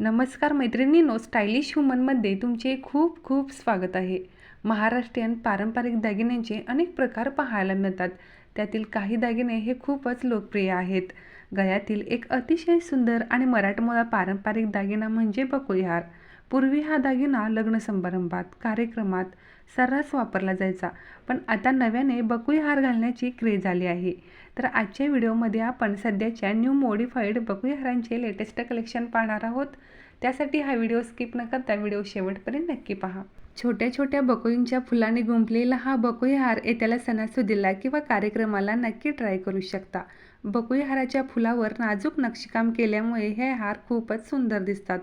नमस्कार मैत्रिणींनो स्टायलिश ह्युमनमध्ये तुमचे खूप खूप स्वागत आहे. महाराष्ट्रीयन पारंपरिक दागिन्यांचे अनेक प्रकार पाहायला मिळतात. त्यातील काही दागिने हे खूपच लोकप्रिय आहेत. गयातील एक अतिशय सुंदर आणि मराठमोळा पारंपरिक दागिना म्हणजे बकुळीहार पूर्वी हा दागिना लग्न समारंभात कार्यक्रमात सर्रास वापरला जायचा पण आता नव्याने बकुई हार घालण्याची क्रेज आली आहे. तर आजच्या व्हिडिओमध्ये आपण सध्याच्या न्यू मॉडिफाईड बकुई हारांचे लेटेस्ट कलेक्शन पाहणार आहोत. त्यासाठी हा व्हिडिओ स्किप न करता व्हिडिओ शेवटपर्यंत नक्की पहा. छोट्या छोट्या बकोईंच्या फुलाने गुंफलेला हा बकुळी हार येत्याला सणासुदीला किंवा कार्यक्रमाला नक्की ट्राय करू शकता. बकुळी हाराच्या फुलावर नाजूक नक्षीकाम केल्यामुळे हे हार खूपच सुंदर दिसतात.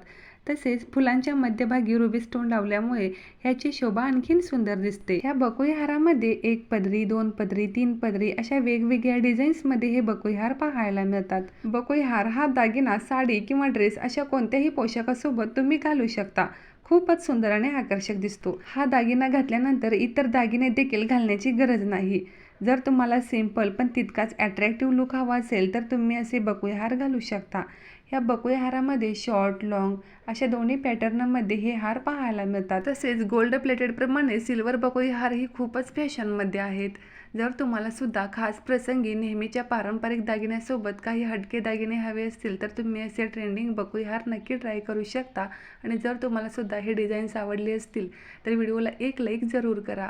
तसेच फुलांच्या मध्यभागी रुबी स्टोन लावल्यामुळे ह्याची शोभा आणखीन सुंदर दिसते. ह्या बकुळी हारामध्ये एक पदरी दोन पदरी तीन पदरी अशा वेगवेगळ्या डिझाईन्समध्ये हे बकुळी हार पाहायला मिळतात. बकुळी हार हा दागिना साडी किंवा ड्रेस अशा कोणत्याही पोशाखासोबत तुम्ही घालू शकता. खूपच सुंदर आणि आकर्षक दिसतो. हा दागिना घातल्यानंतर इतर दागिने देखील घालण्याची गरज नाही. जर तुम्हाला सिंपल पण तितकाच ॲट्रॅक्टिव्ह लुक हवा असेल तर तुम्ही असे बकुळे हार घालू शकता. ह्या बकुळे हारामध्ये शॉर्ट लॉंग अशा दोन्ही पॅटर्नमध्ये हे हार पाहायला मिळतात. तसेच गोल्ड प्लेटेडप्रमाणे सिल्वर बकुळी हार ही खूपच फॅशनमध्ये आहेत. जर तुम्हाला सुद्धा खास प्रसंगी नेहमीच्या पारंपरिक दागिन्यासोबत काही हटके दागिने हवे असतील तर तुम्ही असे ट्रेंडिंग बकुळी हार नक्की ट्राय करू शकता. आणि जर तुम्हाला सुद्धा हे डिझाईन्स आवडले असतील तर व्हिडिओला एक लाईक जरूर करा.